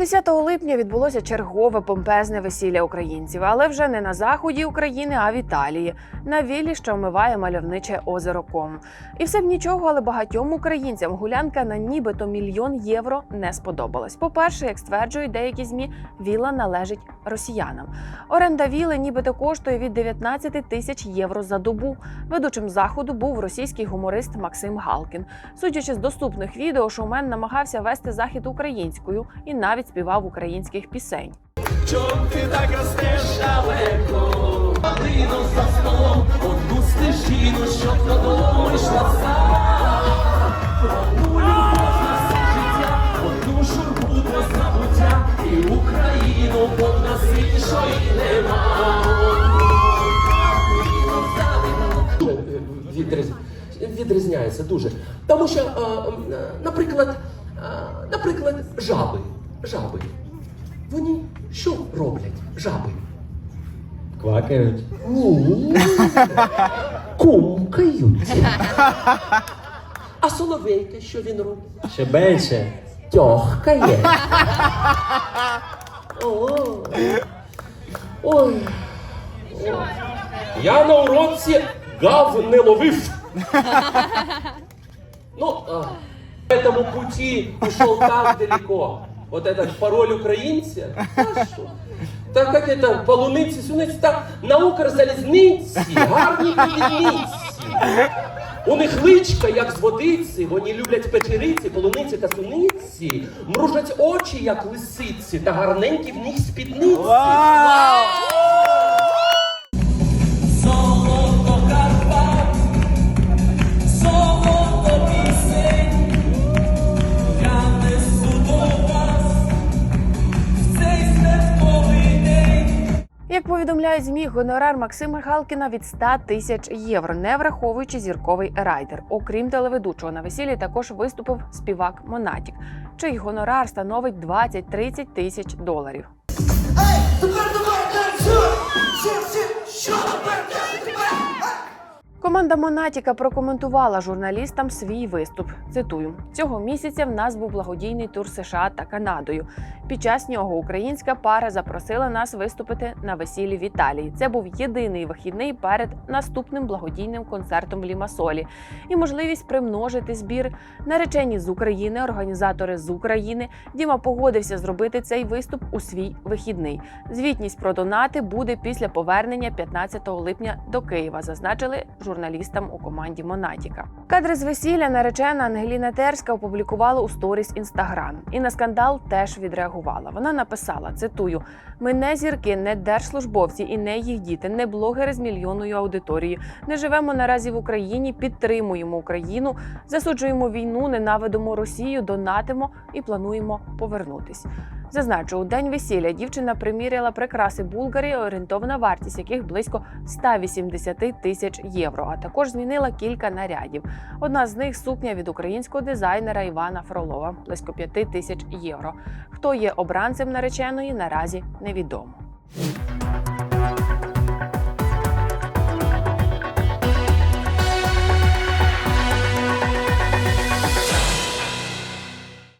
10 липня відбулося чергове помпезне весілля українців, але вже не на заході України, а в Італії, на віллі, що омиває мальовниче озеро Ком. І все б нічого, але багатьом українцям гулянка на нібито мільйон євро не сподобалась. По-перше, як стверджують деякі змі, вілла належить росіянам. Оренда віли нібито коштує від 19 тисяч євро за добу. Ведучим заходу був російський гуморист Максим Галкін. Судячи з доступних відео, шоумен намагався вести захід українською і навіть співав українських пісень. Чом ти так ростеш далеко? Малину за столом, одну стежину, щоб додому йшла сама. Одну любов на все життя, одну журбу до забуття, і Україну бо в нас іншої нема. Відрізняється дуже. Тому що, е, е, наприклад, е, наприклад, жаби. Жаби. Вони що роблять? Жаби? Квакають. Ні. Кумкають. А соловейка, що він робить? Ще більше. Тьохкає. О. Ой. Я на уроці гав не ловив. Ну, а, по этому пути ушел так далеко. Вот этот пароль украинца. А что? Так как это полуниці, суниці, так на Укрзалізниці, гарні полуниці. У них личка, як з водиці, вони люблять печериці, полуниці та суниці, мружать очі, як лисиці, та гарненькі в них спідниці. Золото повідомляють змі, гонорар Максима Галкіна від 100 тисяч євро, не враховуючи зірковий райдер. Окрім телеведучого на весіллі, також виступив співак Монатік, чий гонорар становить 20-30 тисяч доларів. Команда Монатіка прокоментувала журналістам свій виступ. Цитую: цього місяця в нас був благодійний тур США та Канадою. Під час нього українська пара запросила нас виступити на весіллі в Італії. Це був єдиний вихідний перед наступним благодійним концертом в Лімасолі і можливість примножити збір. Наречені з України, організатори з України. Діма погодився зробити цей виступ у свій вихідний. Звітність про донати буде після повернення 15 липня до Києва. Зазначили журналістам у команді Монатіка. Кадри з весілля наречена Ангеліна Терська опублікувала у сторіс інстаграм і на скандал теж відреагувала. Вона написала: цитую: ми не зірки, не держслужбовці і не їх діти, не блогери з мільйонною аудиторією. Не живемо наразі в Україні, підтримуємо Україну, засуджуємо війну, ненавидимо Росію, донатимо і плануємо повернутись. Зазначу, у день весілля дівчина приміряла прикраси Булгарії, орієнтовна вартість яких близько 180 тисяч євро. А також змінила кілька нарядів. Одна з них сукня від українського дизайнера Івана Фролова, близько 5 тисяч євро. Хто є обранцем нареченої, наразі невідомо.